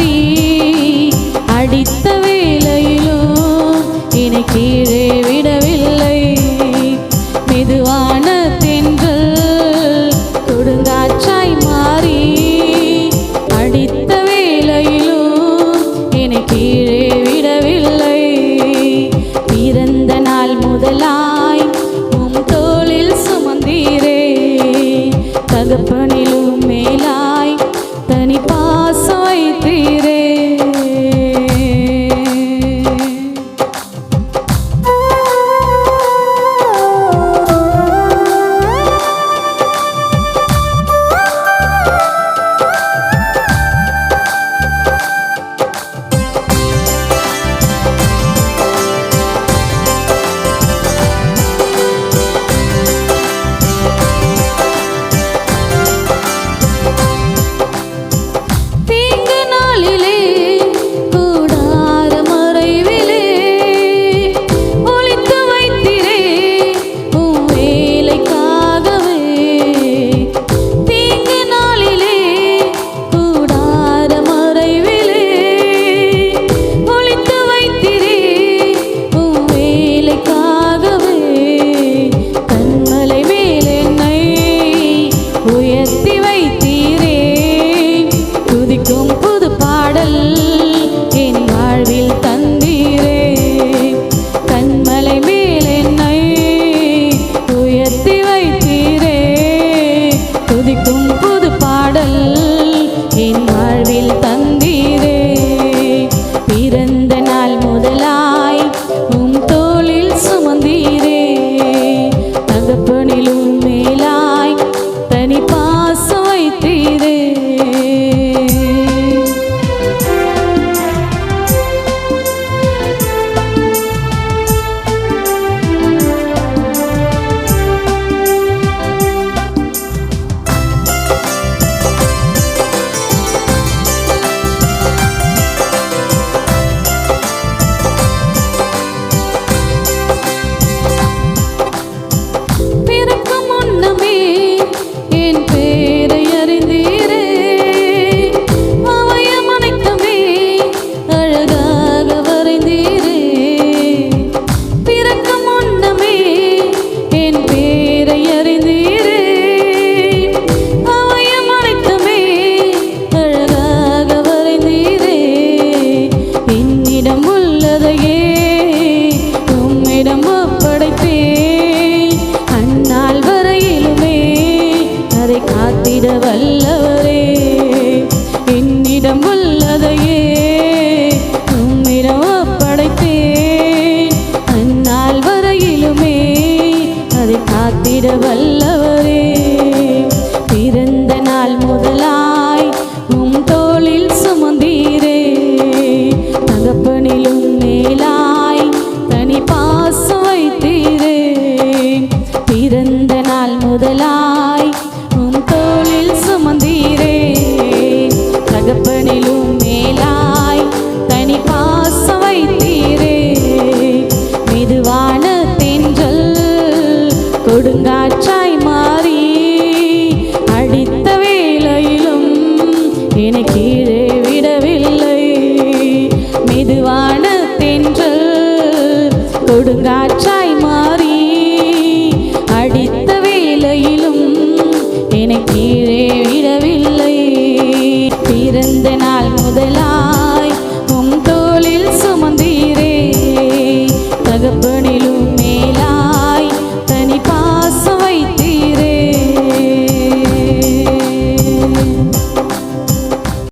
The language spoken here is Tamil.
ஆவி அடித்த வேலையிலும் என்னை கீழே விடவில்லை. மெதுவான தென்றல் கொடுங்காற்றாய் மாறி அடித்த வேலையிலும் என்னை கீழே விடவில்லை. பிறந்த நாள் முதலாய் உம் தோளில் சுமந்தீரே. தகப்பன் காத்திட வல்ல துணையாய் மாறி அடித்த வேலையிலும் என்னை கீழே விடவில்லை. மெதுவான தென்றல் கொடுங்காற்றா